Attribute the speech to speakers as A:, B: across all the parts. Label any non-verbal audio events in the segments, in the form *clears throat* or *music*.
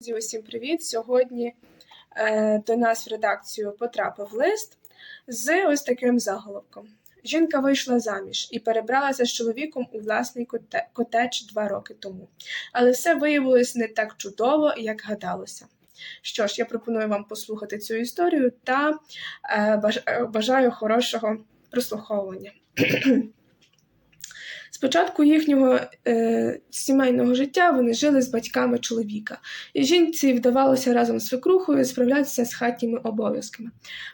A: Друзі, усім привіт! Сьогодні е, до нас в редакцію потрапив лист з ось таким заголовком. Жінка вийшла заміж і перебралася з чоловіком у власний коте- котедж два роки тому. Але все виявилось не так чудово, як гадалося. Що ж, я пропоную вам послухати цю історію та е, е, бажаю хорошого прослуховування. *clears throat* Спочатку їхнього е, сімейного життя вони жили з батьками чоловіка, і жінці вдавалося разом з свекрухою справлятися з хатніми обов'язками.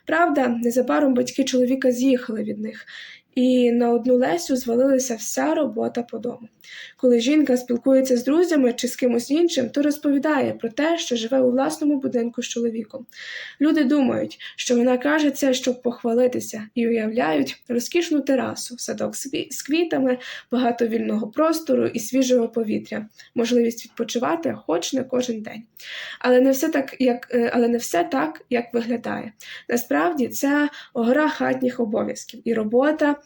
A: Правда, незабаром батьки чоловіка з'їхали від них, і на одну Лесю звалилася вся робота по дому. Коли жінка спілкується з друзями чи з кимось іншим, то розповідає про те, що живе у власному будинку з чоловіком. Люди думають, що вона каже це, щоб похвалитися, і уявляють розкішну терасу, садок з квітами, багато вільного простору і свіжого повітря, можливість відпочивати хоч не кожен день. Але не все так, як, е, але не все так, як виглядає. Насправді це гора хатніх обов'язків і робота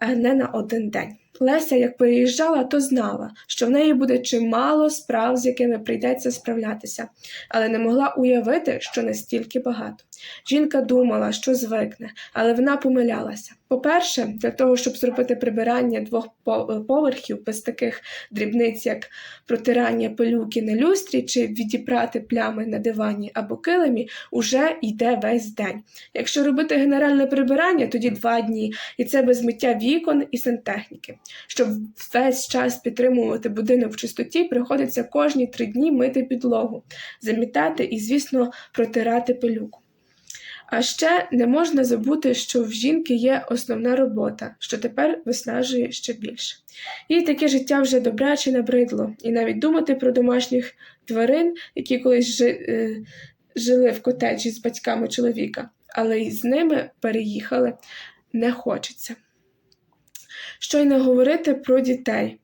A: не на один день. Леся, як переїжджала, то знала, що в неї буде чимало справ, з якими прийдеться справлятися, але не могла уявити, що настільки багато. Жінка думала, що звикне, але вона помилялася. По-перше, для того, щоб зробити прибирання двох поверхів без таких дрібниць, як протирання пилюки на люстрі чи відіпрати плями на дивані або килимі, уже йде весь день. Якщо робити генеральне прибирання, тоді два дні, і це без миття вікон і сантехніки. Щоб весь час підтримувати будинок в чистоті, приходиться кожні три дні мити підлогу, замітати і, звісно, протирати пилюку. А ще не можна забути, що в жінки є основна робота, що тепер виснажує ще більше. Їй таке життя вже добряче набридло, і навіть думати про домашніх тварин, які колись жи, е, жили в котеджі з батьками чоловіка, але й з ними переїхали, не хочеться. Що й не говорити про дітей.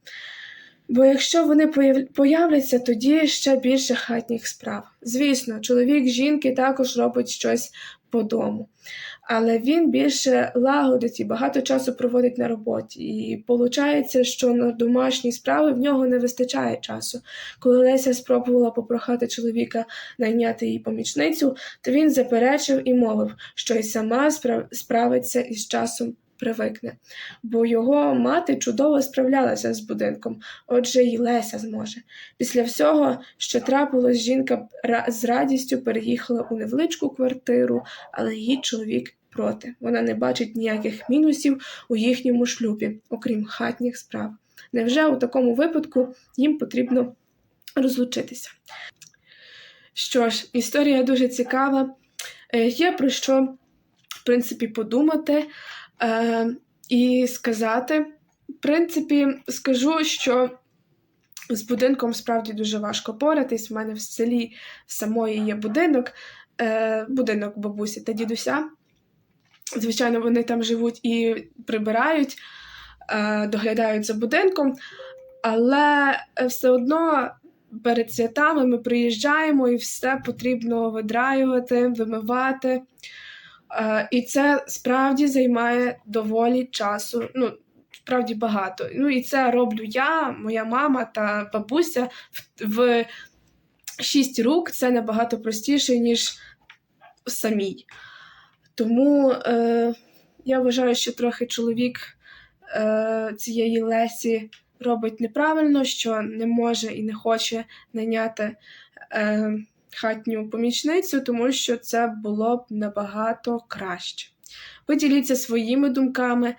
A: Бо якщо вони появ- появляться, тоді ще більше хатніх справ. Звісно, чоловік жінки також робить щось по дому, але він більше лагодить і багато часу проводить на роботі. І виходить, що на домашні справи в нього не вистачає часу. Коли Леся спробувала попрохати чоловіка найняти їй помічницю, то він заперечив і мовив, що й сама справиться із часом. Привикне, бо його мати чудово справлялася з будинком, отже, й Леся зможе. Після всього, що трапилось, жінка з радістю переїхала у невеличку квартиру, але її чоловік проти. Вона не бачить ніяких мінусів у їхньому шлюбі, окрім хатніх справ. Невже у такому випадку їм потрібно розлучитися? Що ж, історія дуже цікава. Е, Є про що, в принципі, подумати е, і сказати. В принципі, скажу, що з будинком справді дуже важко поратись. У мене в селі самої є будинок, е, будинок бабусі та дідуся. Звичайно, вони там живуть і прибирають, е, доглядають за будинком, але все одно перед святами ми приїжджаємо і все потрібно видраювати, вимивати. Е, і це справді займає доволі часу. Ну, справді багато. Ну і це роблю я, моя мама та бабуся в, в шість рук. Це набагато простіше, ніж самій. Тому е, я вважаю, що трохи чоловік е, цієї Лесі робить неправильно, що не може і не хоче найняти е, хатню помічницю, тому що це було б набагато краще. Поділіться своїми думками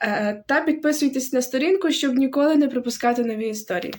A: е, та підписуйтесь на сторінку, щоб ніколи не пропускати нові історії.